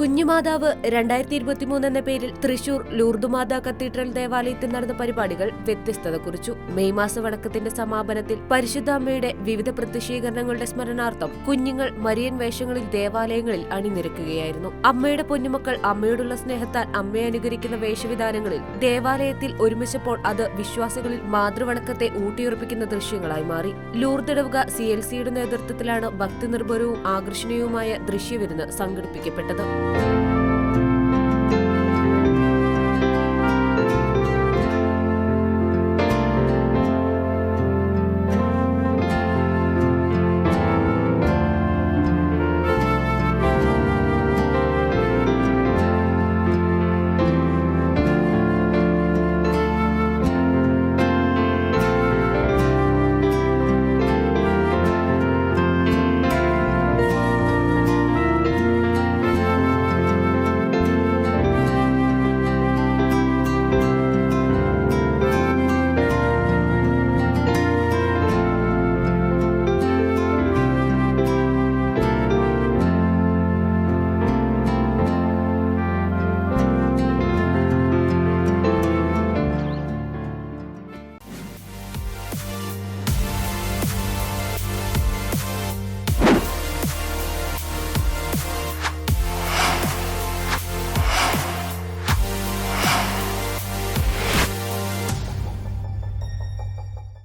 കുഞ്ഞുമാതാവ് രണ്ടായിരത്തി ഇരുപത്തിമൂന്ന് എന്ന പേരിൽ തൃശൂർ ലൂർദുമാതാ കത്തീഡ്രൽ ദേവാലയത്തിൽ നടന്ന പരിപാടികൾ വ്യത്യസ്തത കുറിച്ചു. മെയ് മാസ വടക്കത്തിന്റെ സമാപനത്തിൽ പരിശുദ്ധ അമ്മയുടെ വിവിധ പ്രത്യക്ഷീകരണങ്ങളുടെ സ്മരണാർത്ഥം കുഞ്ഞുങ്ങൾ മരിയൻ വേഷങ്ങളിൽ ദേവാലയങ്ങളിൽ അണിനിരക്കുകയായിരുന്നു. അമ്മയുടെ പൊന്നുമക്കൾ അമ്മയോടുള്ള സ്നേഹത്താൽ അമ്മയെ അനുകരിക്കുന്ന വേഷവിധാനങ്ങളിൽ ദേവാലയത്തിൽ ഒരുമിച്ചപ്പോൾ അത് വിശ്വാസികളിൽ മാതൃവണക്കത്തെ ഊട്ടിയുറപ്പിക്കുന്ന ദൃശ്യങ്ങളായി മാറി. ലൂർദിടവുക സി എൽ സിയുടെ നേതൃത്വത്തിലാണ് ഭക്തി നിർഭരവും ആകർഷണീയവുമായ ദൃശ്യവിരുന്ന് സംഘടിപ്പിക്കപ്പെട്ടത്. you